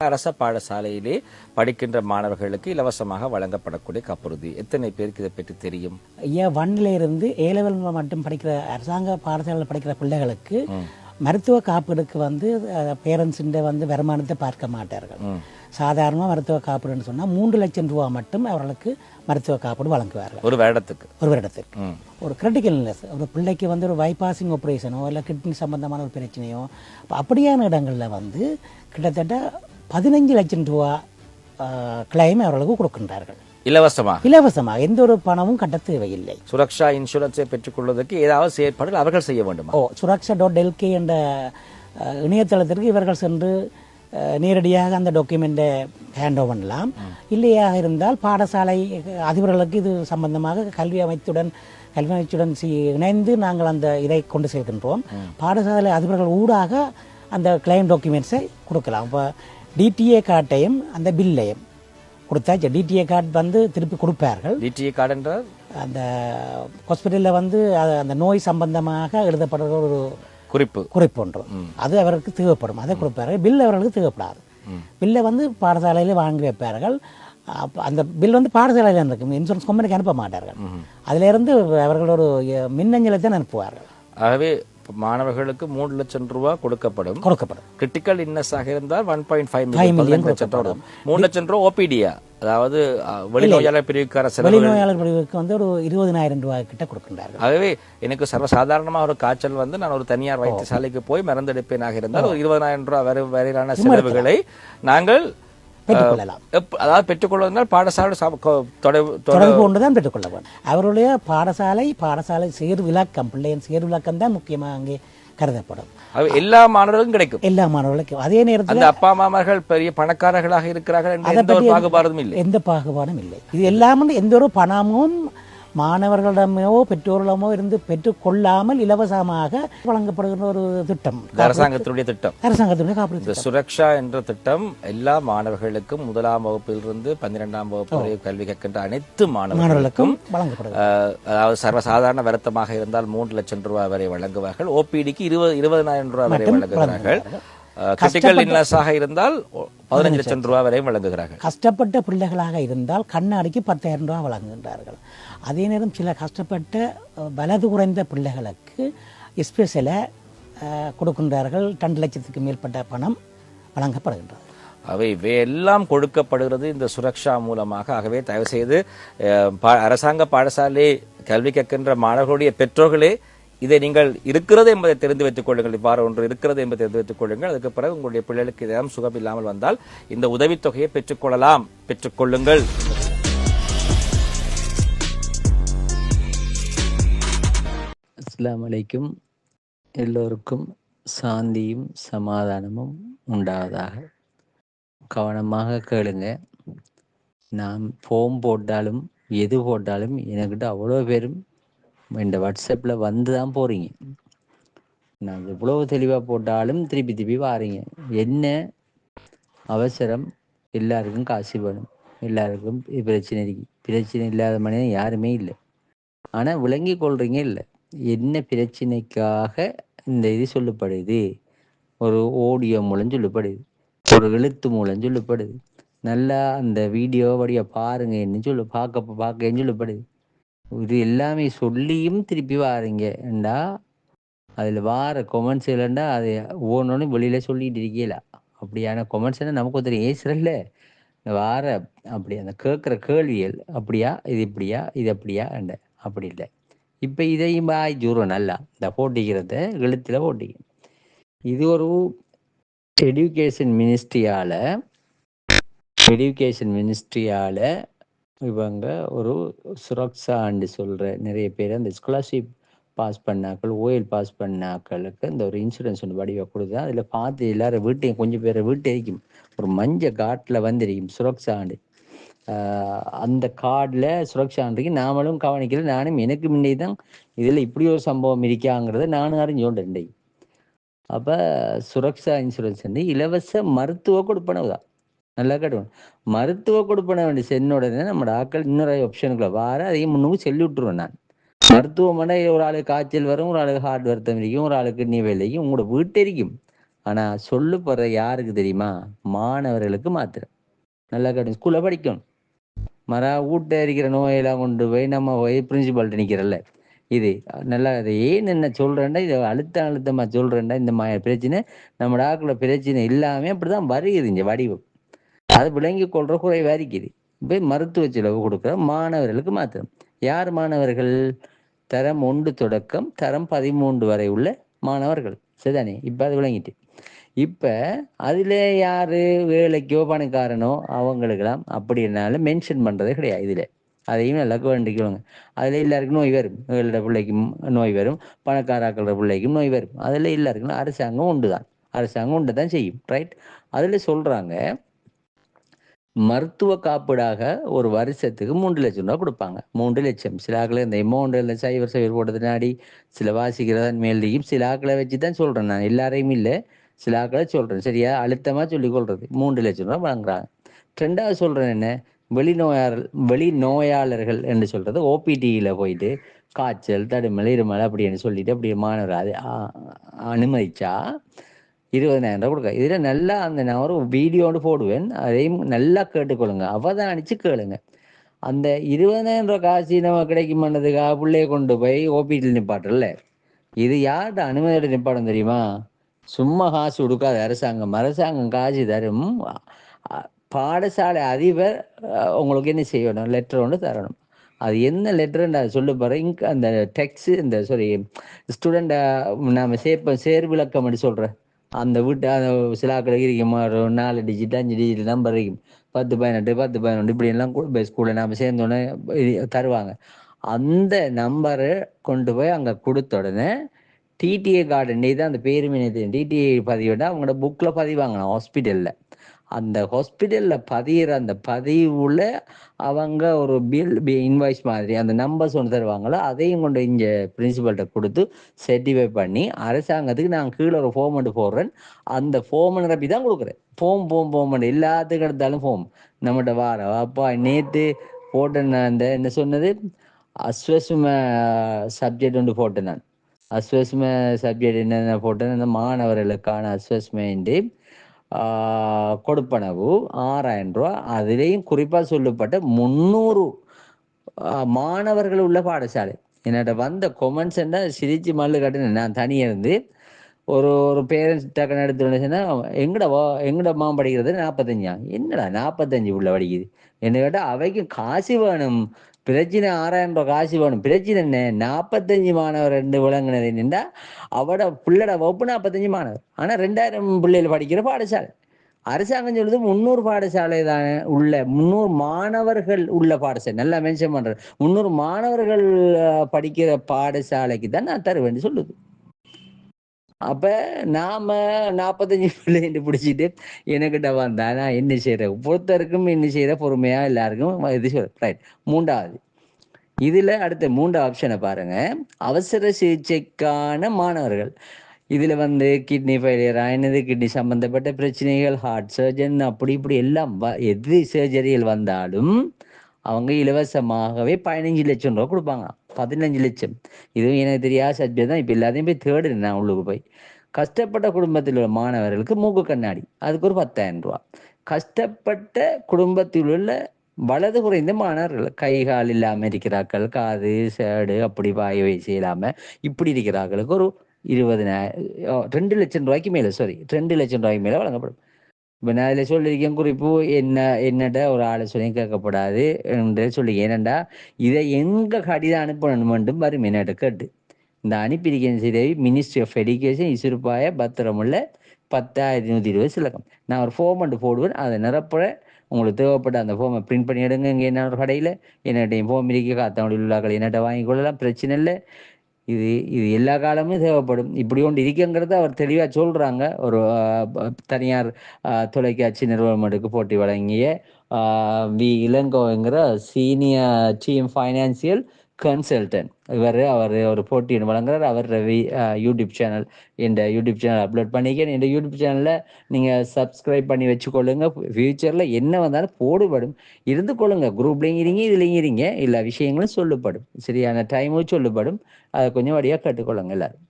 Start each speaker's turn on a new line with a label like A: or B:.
A: அரச பாடசாலையிலே படிக்கின்ற மாணவர்களுக்கு இலவசமாக வழங்கப்படக்கூடிய காப்புறுதி எத்தனை பேருக்கு இதை பற்றி தெரியும்?
B: ஏ ஒன்ல இருந்து ஏ லெவல் மட்டும் படிக்கிற அரசாங்க பாடசாலையில் படிக்கிற பிள்ளைகளுக்கு மருத்துவ காப்பீடுக்கு வந்து பேரண்ட்ஸுன் வந்து வருமானத்தை பார்க்க மாட்டார்கள். சாதாரணமாக மருத்துவ காப்பீடுன்னு சொன்னால் மூன்று லட்சம் ரூபா மட்டும் அவர்களுக்கு மருத்துவ காப்பீடு வழங்குவார்கள்.
A: ஒரு வருடத்துக்கு?
B: ஒரு வருடத்திற்கு
A: ம்.
B: ஒரு கிரிட்டிக்கல் இல்னஸ் ஒரு பிள்ளைக்கு வந்து ஒரு பைபாசிங் ஆப்ரேஷனோ இல்லை கிட்னி சம்பந்தமான ஒரு பிரச்சனையோ அப்ப அப்படியான இடங்களில் வந்து கிட்டத்தட்ட பதினஞ்சு லட்சம் ரூபா கிளைம் அவர்களுக்கு கொடுக்கின்றார்கள்.
A: இலவசமாக?
B: இலவசமாக. எந்த ஒரு பணமும் கட்ட தேவையில்லை.
A: சுரக்ஷா இன்சூரன்ஸை பெற்றுக்கொள்வதற்கு ஏதாவது செயற்பாடுகள் அவர்கள் செய்ய வேண்டுமா?
B: ஓ சுரக்ஷா டாட் எல்கே என்ற இணையதளத்திற்கு இவர்கள் சென்று நேரடியாக அந்த டாக்குமெண்ட்டை ஹேண்ட் ஓவர் பண்ணலாம். இல்லையாக இருந்தால் பாடசாலை அதிபர்களுக்கு இது சம்பந்தமாக கல்வி அமைத்துடன் கல்வி அமைச்சுடன் இணைந்து நாங்கள் அந்த இதை கொண்டு செல்கின்றோம். பாடசாலை அதிபர்கள் ஊடாக அந்த கிளைம் டாக்குமெண்ட்ஸை கொடுக்கலாம். இப்போ டிடிஏ கார்டையும் அந்த பில்லையும் கொடுத்தாச்சு டிடிஏ கார்டு வந்து திருப்பி கொடுப்பார்கள்.
A: டிடிஏ கார்டு என்றால்?
B: அந்த ஹாஸ்பிட்டலில் வந்து அது- அந்த நோய் சம்பந்தமாக எழுதப்படுற ஒரு
A: குறிப்பு.
B: குறிப்பு ஒன்று. அது அவருக்கு தேவைப்படும். அதை கொடுப்பார்கள். பில் அவர்களுக்கு தேவைப்படாது. பில்லை வந்து பாடசாலையில் வாங்கி வைப்பார்கள். அந்த பில் வந்து பாடசாலையில் இருக்கும். இன்சூரன்ஸ் கம்பெனிக்கு அனுப்ப மாட்டார்கள். அதிலிருந்து அவர்கள் ஒரு அஹ், மின்னஞ்சலை தான் அனுப்புவார்கள்.
A: ஆகவே இப்ப மாணவர்களுக்கு மூன்று லட்சம் ரூபாய் கொடுக்கப்படும்.
B: கொடுக்கப்படும்.
A: கிரிட்டிக்கல் இல்னஸ் ஆக பாயிண்ட் ஃபைவ் மில்லியன் ரூபாய் மூணு லட்சம் ரூபாய் ஓபிடியா அதாவது வெளிநோயாளர் பிரிவுக்கார செலவு
B: வெளிநோயாளர் பிரிவுக்கு வந்து ஒரு இருபதினாயிரம் ரூபாய் கிட்ட கொடுக்கின்றார்கள்.
A: ஆகவே எனக்கு சர்வசாதாரணமா ஒரு காய்ச்சல் வந்து நான் ஒரு தனியார் வைத்தியசாலைக்கு போய் மருந்தெடுப்பேனாக இருந்தால் ஒரு இருபதாயிரம் ரூபாய் வரை வரையிலான செலவுகளை நாங்கள்
B: பெற்றுக்கொள்ளலாம்.
A: அதாவது பெற்றுக்கொள்வதனால் பாடசாலை தொடர்பு தொட-
B: தொடர்பு கொண்டு தான் பெற்றுக்கொள்ள வேண்டும். அவருடைய பாடசாலை பாடசாலை சேர் விளக்கம் பிள்ளையின் சேர் விளக்கம் தான் முக்கியமாக அங்கே கருதப்படும்.
A: எல்லா மாணவர்களுக்கும் கிடைக்கும்.
B: எல்லா மாணவர்களுக்கும். அதே நேரத்தில்
A: அப்பா அம்மாமார்கள் பெரிய பணக்காரர்களாக இருக்கிறார்கள் எந்த பாகுபாடும் இல்லை.
B: எந்த பாகுபாடும் இல்லை. இது எல்லாம் வந்து எந்த ஒரு பணமும் மாணவர்களிடமோ பெற்றோரிடமோ இருந்து பெற்றுக்கொள்ளாமல் இலவசமாக வழங்கப்படுகிற ஒரு திட்டம்.
A: அரசாங்கத்தினுடைய திட்டம்.
B: அரசாங்கத்தினுடைய காப்பீடு
A: சுரக்ஷா என்ற திட்டம் எல்லா மாணவர்களுக்கும் முதலாம் வகுப்பிலிருந்து பன்னிரெண்டாம் வகுப்பு வரை கல்வி கற்கின்ற அனைத்து மாணவர்களுக்கும் அஹ், அதாவது சர்வசாதாரண வருத்தமாக இருந்தால் மூன்று லட்சம் ரூபாய் வரை வழங்குவார்கள். ஓபிடிக்கு இருபது இருபதாயிரம் ரூபாய் வரை வழங்குகிறார்கள். கிரிட்டிக்கல் இல்னஸாக இருந்தால் பதினஞ்சு லட்சம் ரூபாய் வரை வழங்குகிறார்கள்.
B: கஷ்டப்பட்ட பிள்ளைகளாக இருந்தால் கண்ணாடிக்கு பத்தாயிரம் ரூபாய் வழங்குகின்றார்கள். அதே நேரம் சில கஷ்டப்பட்ட வலது குறைந்த பிள்ளைகளுக்கு ஸ்பெஷலாக கொடுக்கின்றார்கள். ரெண்டு லட்சத்துக்கு மேற்பட்ட பணம் வழங்கப்படுகின்றது.
A: அவை இவை எல்லாம் கொடுக்கப்படுகிறது இந்த சுரக்ஷா மூலமாக. ஆகவே தயவு செய்து அஹ், பா- அரசாங்க பாடசாலை கல்வி கற்கின்ற மாணவர்களுடைய பெற்றோர்களே இதை நீங்கள் இருக்கிறது என்பதை தெரிந்து வைத்துக் கொள்ளுங்கள். இவ்வாறு ஒன்று இருக்கிறது என்பதை தெரிந்து வைத்துக் கொள்ளுங்கள். அதுக்கு பிறகு உங்களுடைய பிள்ளைகளுக்கு ஏதாவது சுகம் இல்லாமல் வந்தால் இந்த உதவித்தொகையை பெற்றுக்கொள்ளலாம். பெற்றுக்கொள்ளுங்கள்.
C: அஸ்லாம் அலைக்கும். எல்லோருக்கும் சாந்தியும் சமாதானமும் உண்டாவதாக. கவனமாக கேளுங்க. நான் ஃபோம் போட்டாலும் எது போட்டாலும் எனக்கிட்ட அவ்வளோ பேரும் இந்த வாட்ஸ்அப்பில் வந்து தான் போகிறீங்க நான் எவ்வளவு தெளிவாக போட்டாலும் திருப்பி திருப்பி வாரீங்க. என்ன அவசரம்? எல்லாருக்கும் காசு வேணும். எல்லாருக்கும் பிரச்சனை இருக்கு. பிரச்சனை இல்லாத மனிதன் யாருமே இல்லை. ஆனால் விளங்கி கொள்றீங்க இல்லை. என்ன பிரச்சனைக்காக இந்த இது சொல்லப்படுது? ஒரு ஆடியோ மூலம் சொல்லப்படுது. ஒரு எழுத்து மூலம் சொல்லப்படுது. நல்லா அந்த வீடியோ பாருங்க பாருங்கன்னு சொல்லு பார்க்க பார்க்கன்னு சொல்லப்படுது. இது எல்லாமே சொல்லியும் திருப்பி வாரீங்கண்டா அதில் வார கொமெண்ட்ஸ் இல்லைண்டா அது ஒவ்வொன்றும் வெளியில் சொல்லிட்டு இருக்கீங்களா? அப்படியான கொமெண்ட்ஸ் நமக்கு ஒருத்தர் ஏசுறல்ல வார அப்படி அந்த கேட்குற கேள்விகள் அப்படியா? இது இப்படியா? இது அப்படியா? அண்ட அப்படி இல்லை. இப்போ இதையும் பாய் ஜூரம் நல்லா. இந்த போட்டிக்கிறத எழுத்தில் போட்டிக்கணும் இது ஒரு எடுக்கேஷன் மினிஸ்ட்ரியால் எடுக்கேஷன் மினிஸ்ட்ரியால் இவங்க ஒரு சுரக்ஷான்னு சொல்கிற நிறைய பேர் அந்த ஸ்காலர்ஷிப் பாஸ் பண்ணாக்கள் ஓஎல் பாஸ் பண்ணாக்களுக்கு இந்த ஒரு இன்சூரன்ஸ் ஒன்று வடிவை கொடுத்தா அதில் பார்த்து எல்லாரும் வீட்டையும் கொஞ்சம் பேரை வீட்டை இருக்கும் ஒரு மஞ்ச காட்டில் வந்திருக்கும் சுரக்ஷாண்டு ஆண்டு. அந்த கார்டில் சுரக்ஷான்றைக்கு நாமளும் கவனிக்கல நானும் எனக்கு முன்னே தான் இதில் இப்படி ஒரு சம்பவம் இருக்காங்கிறத நானும் அறிஞ்சோண்டேன் அப்போ சுரக்ஷா இன்சூரன்ஸ் வந்து இலவச மருத்துவ கொடுப்பனவு தான் நல்லா கட்டுவோம் மருத்துவ கொடுப்பன வேண்டிய சென்னோட நம்ம டாக்டர் இன்னொரு ஆப்ஷனுக்குள்ள வார அதையும் முன்னுக்கு சொல்லி விட்டுருவேன் நான். மருத்துவமனை ஒரு ஆளுக்கு காய்ச்சல் வரும் ஒரு ஆளுக்கு ஹார்ட் வருத்தம் இருக்கும் ஒரு ஆளுக்கு கிட்னி வேலைக்கும் உங்களோட வீட்டு இருக்கும் ஆனா சொல்லப்படுற யாருக்கு தெரியுமா? மாணவர்களுக்கு மாத்திரம். நல்லா கேட்டு ஸ்கூல்ல படிக்கணும். மரா வீட்டை இருக்கிற நோயெல்லாம் கொண்டு போய் நம்ம போய் பிரின்சிபால்கிட்ட நிற்கிறல்ல இது நல்லா இது ஏன் என்ன சொல்றேன்டா இதை அழுத்த அழுத்தமா சொல்றேன்டா இந்த மா பிரச்சனை நம்ம டாக்டர் பிரச்சனை இல்லாம அப்படிதான் வருகிறது இங்க வடிவம். அது விளங்கி கொள்ற குறைவா இருக்குது இப்போ மருத்துவ செலவு கொடுக்குற மாணவர்களுக்கு மாத்திரம். யார் மாணவர்கள்? தரம் ஒன்று தொடக்கம் தரம் பதிமூன்று வரை உள்ள மாணவர்கள். சரிதானே? இப்போ அது விளங்கிட்டு. இப்போ அதில் யார் வேலைக்கோ பணக்காரனோ அவங்களுக்கெல்லாம் அப்படின்னாலும் மென்ஷன் பண்ணுறதே கிடையாது இதில். அதையும் நல்லா வேண்டிக்குவாங்க அதில் எல்லாருக்கும் நோய் வரும். ஏழோட பிள்ளைக்கும் நோய் வரும். பணக்காராக்களோட பிள்ளைக்கும் நோய் வரும். அதில் எல்லாருக்கும் அரசாங்கம் உண்டு தான் அரசாங்கம் உண்டு தான் செய்யும். ரைட் அதில் சொல்கிறாங்க மருத்துவ காப்பீடாக ஒரு வருஷத்துக்கு மூன்று லட்சம் ரூபா கொடுப்பாங்க. மூன்று லட்சம். சிலாக்களை இந்த அமௌண்ட் இந்த சைவர் சைவர் போட்டதுனாடி சில வாசிக்கிறதன் மேலேயும் சிலாக்களை வச்சு தான் சொல்கிறேன் நான். எல்லாரையும் இல்லை சிலாக்களை சொல்கிறேன் சரியா? அழுத்தமாக சொல்லிக் கொள்வது மூன்று லட்சம் ரூபா வழங்குறாங்க. ரெண்டாவது சொல்கிறேன் என்ன? வெளிநோயாளர் வெளிநோயாளர்கள் என்று சொல்கிறது ஓபிடியில் போயிட்டு காய்ச்சல் தடுமல் இருமல் அப்படின்னு சொல்லிட்டு அப்படி மாணவர் அது அனுமதிச்சா இருபதனாயிரம் ரூபாய் கொடுக்க இதில் நல்லா அந்த நான் ஒரு வீடியோடு போடுவேன். அதையும் நல்லா கேட்டுக்கொள்ளுங்க. அவதானிச்சு கேளுங்க. அந்த இருபதனாயிரம் ரூபாய் காசு நம்ம கிடைக்கும் பண்ணதுக்காக பிள்ளைய கொண்டு போய் ஓபிடியில் நிப்பாட்டுறல இது யார்கிட்ட அனுமதியோட நிப்பாடம் தெரியுமா? சும்மா காசு கொடுக்காத அரசாங்கம். அரசாங்கம் காசு தரும். பாடசாலை அதிபர் உங்களுக்கு என்ன செய்யணும்? லெட்டர் ஒன்று தரணும். அது என்ன லெட்டர்ன்னு அதை சொல்ல போகிறேன் இங்க அந்த டெக்ஸ்ட் இந்த சாரி ஸ்டூடெண்ட்டை நாம் சேர்ப்ப சேர் விளக்கம் அப்படி சொல்கிறேன் அந்த வீட்டு அந்த சிலாக்கள் இருக்கும். ஒரு நாலு டிஜிட் அஞ்சு டிஜிட் நம்பர் இருக்கும். பத்து பதினெட்டு பத்து பதினொன்று இப்படி எல்லாம் ஸ்கூலில் நாம் சேர்ந்தோடனே தருவாங்க. அந்த நம்பரை கொண்டு போய் அங்கே கொடுத்த உடனே டிடிஏ கார்டன் தான் அந்த பேருமே டிடிஏ பதிவிட அவங்களோட புக்கில் பதிவாங்களாம் ஹாஸ்பிட்டலில் அந்த ஹாஸ்பிட்டலில் பதியிற அந்த பதிவுல அவங்க ஒரு பில் இன்வாய்ஸ் மாதிரி அந்த நம்பர்ஸ் ஒன்று தருவாங்களோ அதையும் கொண்டு இங்கே பிரின்சிபல்கிட்ட கொடுத்து சர்டிஃபை பண்ணி அரசாங்கத்துக்கு நான் கீழே ஒரு ஃபோம் ஒன்று போடுறேன். அந்த ஃபோம் நிரப்பி தான் கொடுக்குறேன். ஃபோம் ஃபோம் ஃபோம் எல்லாத்துக்கும் எடுத்தாலும் ஃபோம் நம்மகிட்ட வார அப்பா நேற்று போட்டேன் நான் அந்த என்ன சொன்னது? அஸ்வசும சப்ஜெக்ட் ஒன்று போட்டேன் நான். அஸ்வஸ்ம சப்ஜெக்ட் என்னென்ன போட்டேன்? அந்த மாணவர்களுக்கான அஸ்வஸ்மெண்ட் கொடுப்பனவு ஆறாயிரம் ரூபா அதுலேயும் குறிப்பாக சொல்லப்பட்ட முந்நூறு மாணவர்கள் உள்ள பாடசாலை. என்னோட வந்த கொமெண்ட்ஸ் என்ன சிரிச்சு மல்லு கட்டுனேன் நான் தனியாக இருந்து ஒரு ஒரு பேரண்ட்ஸ் டக்குன்னு எடுத்து சொன்னா எங்கட வா எங்கட மாம் படிக்கிறது? நாற்பத்தஞ்சா என்னடா நாற்பத்தஞ்சு உள்ள படிக்குது? என்ன கேட்டால் அவைக்கும் காசு வேணும். பிரச்சனை ஆறாயிரம் ரூபாய் காசு வேணும். பிரச்சனை என்ன? நாற்பத்தஞ்சு மாணவர் ரெண்டு விளங்குனது என்னென்னா அவட பிள்ளட வகுப்பு நாற்பத்தஞ்சு மாணவர். ஆனால் ரெண்டாயிரம் பிள்ளைகள் படிக்கிற பாடசாலை. அரசாங்கம் சொல்லுது முந்நூறு பாடசாலை தான் உள்ள முந்நூறு மாணவர்கள் உள்ள பாடசாலை. நல்லா மென்ஷன் பண்றேன் முந்நூறு மாணவர்கள் படிக்கிற பாடசாலைக்கு தான் நான் தருவேன்னு சொல்லுது. அப்போ நாம நாற்பத்தஞ்சு பிள்ளைன்னு பிடிச்சிட்டு எனக்கிட்ட வந்தா நான் என்ன செய்கிற ஒவ்வொருத்தருக்கும் என்ன செய்கிற பொறுமையாக எல்லாருக்கும் இது சொல்ற ரைட் மூன்றாவது. இதில் அடுத்த மூன்று ஆப்ஷனை பாருங்க. அவசர சிகிச்சைக்கான மாணவர்கள். இதில் வந்து கிட்னி ஃபெயிலியர் ஆயினது கிட்னி சம்பந்தப்பட்ட பிரச்சனைகள் ஹார்ட் சர்ஜன் அப்படி இப்படி எல்லாம் வ- எது சர்ஜரியில் வந்தாலும் அவங்க இலவசமாகவே பதினஞ்சு லட்சம் ரூபா கொடுப்பாங்க. பதினஞ்சு லட்சம். இதுவும் எனக்கு தெரியாத சப்ஜெக்ட் தான். இப்போ எல்லாத்தையும் போய் தேடுறேன் நான் உள்ளுக்கு போய். கஷ்டப்பட்ட குடும்பத்தில் உள்ள மாணவர்களுக்கு மூக்கு கண்ணாடி. அதுக்கு ஒரு பத்தாயிரம் ரூபா கஷ்டப்பட்ட குடும்பத்தில் உள்ள வலது குறைந்த மாணவர்கள். கை கால் இல்லாமல் இருக்கிறார்கள். காது சேடு அப்படி வாய் வயசு இல்லாமல் இப்படி இருக்கிறார்களுக்கு ஒரு இருபதினாயிரம் ரெண்டு லட்சம் ரூபாய்க்கு மேலே சாரி ரெண்டு லட்சம் ரூபாய்க்கு மேலே வழங்கப்படும். இப்போ நான் அதில் சொல்லியிருக்கேன் குறிப்பு என்ன என்னட்ட ஒரு ஆளை சொல்லி கேட்கப்படாது என்று சொல்லி ஏனண்டா இதை எங்கே கடிதம் அனுப்பணும் மட்டும் வரும் என்னட்ட கேட்டு இந்த அனுப்பியிருக்கேன் சரி மினிஸ்ட்ரி ஆஃப் எஜுகேஷன் இசுருப்பாய பத்திரமுள்ள பத்தாயிரத்தி நூற்றி இருபது சிலக்கம். நான் ஒரு ஃபோம் ஒன்று போடுவேன் அதை நிரப்புற உங்களுக்கு தேவைப்பட்ட அந்த ஃபோமை பிரிண்ட் பண்ணி எடுங்க இங்கே என்ன ஒரு கடையில். என்னட்டையும் ஃபோம் இருக்கு காத்தாமொழி உள்ளாக்கள் என்னட்ட வாங்கிக்கொள்ளலாம் பிரச்சனை இல்லை. இது இது எல்லா காலமும் தேவைப்படும் இப்படி ஒன்று இருக்குங்கிறத அவர் தெளிவாக சொல்கிறாங்க ஒரு தனியார் தொலைக்காட்சி தொலைக்காட்சி நிறுவனத்துக்கு போட்டி வழங்கிய வி இளங்கோங்கிற சீனியர் டீம் ஃபைனான்சியல் கன்சல்டன்ட் இவர் அவர் ஒரு போட்டியின் வழங்குறார். அவர் ரவி யூடியூப் சேனல் இந்த யூடியூப் சேனல் அப்லோட் பண்ணிக்க இந்த யூடியூப் சேனலில் நீங்கள் சப்ஸ்கிரைப் பண்ணி வச்சுக்கொள்ளுங்க. ஃபியூச்சரில் என்ன வந்தாலும் போடுபடும். இருந்து கொள்ளுங்க. குரூப்லேயும் இருங்க இதுலேயும் இருங்க. எல்லா விஷயங்களும் சொல்லப்படும் சரியான டைமும் சொல்லப்படும் அதை கொஞ்சம் வழியாக கற்றுக்கொள்ளுங்க எல்லோரும்.